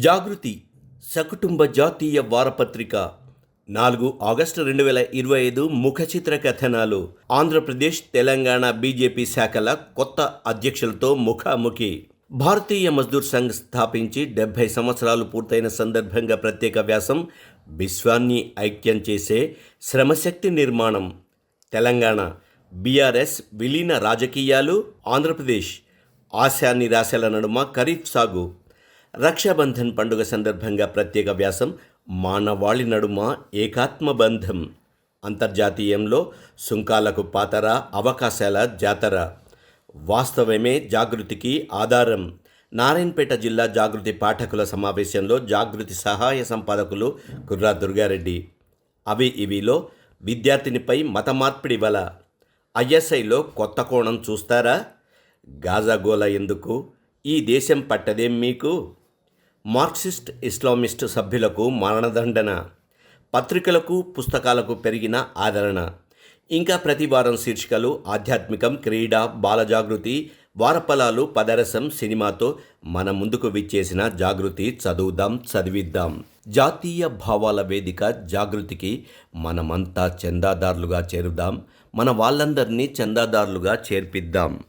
జాగృతి సకుటుంబ జాతీయ వారపత్రిక. నాలుగు ఆగస్టు రెండు వేల ఇరవై ఐదు ముఖచిత్ర కథనాలు. ఆంధ్రప్రదేశ్ తెలంగాణ బీజేపీ శాఖల కొత్త అధ్యక్షులతో ముఖాముఖి. భారతీయ మజ్దూర్ సంఘ్ స్థాపించి డెబ్బై సంవత్సరాలు పూర్తయిన సందర్భంగా ప్రత్యేక వ్యాసం విశ్వాన్ని ఐక్యం చేసే శ్రమశక్తి నిర్మాణం. తెలంగాణ బీఆర్ఎస్ విలీన రాజకీయాలు ఆంధ్రప్రదేశ్ ఆశా నిరాశల నడుమ ఖరీఫ్ సాగు. రక్షాబంధన్ పండుగ సందర్భంగా ప్రత్యేక వ్యాసం మానవాళి నడుమ ఏకాత్మ బంధం. అంతర్జాతీయంలో సుంకాలకు పాతర అవకాశాల జాతర. వాస్తవమే జాగృతికి ఆధారం. నారాయణపేట జిల్లా జాగృతి పాఠకుల సమావేశంలో జాగృతి సహాయ సంపాదకులు కుర్రా దుర్గారెడ్డి. అవి ఇవిలో విద్యార్థినిపై మత మార్పిడి వల. ఐఎస్ఐలో కొత్త కోణం చూస్తారా? గాజాగోల ఎందుకు? ఈ దేశం పట్టదేం మీకు? మార్క్సిస్ట్ ఇస్లామిస్ట్ సభ్యులకు మరణదండన పత్రికలకు పుస్తకాలకు పెరిగిన ఆదరణ ఇంకా ప్రతి వారం శీర్షికలు ఆధ్యాత్మికం క్రీడ బాలజాగృతి వారపలాలు పదరసం సినిమాతో మన ముందుకు విచ్చేసిన జాగృతి చదువుదాం చదివిద్దాం. జాతీయ భావాల వేదిక జాగృతికి మనమంతా చందాదారులుగా చేరుదాం మన వాళ్ళందరినీ చందాదారులుగా చేర్పిద్దాం.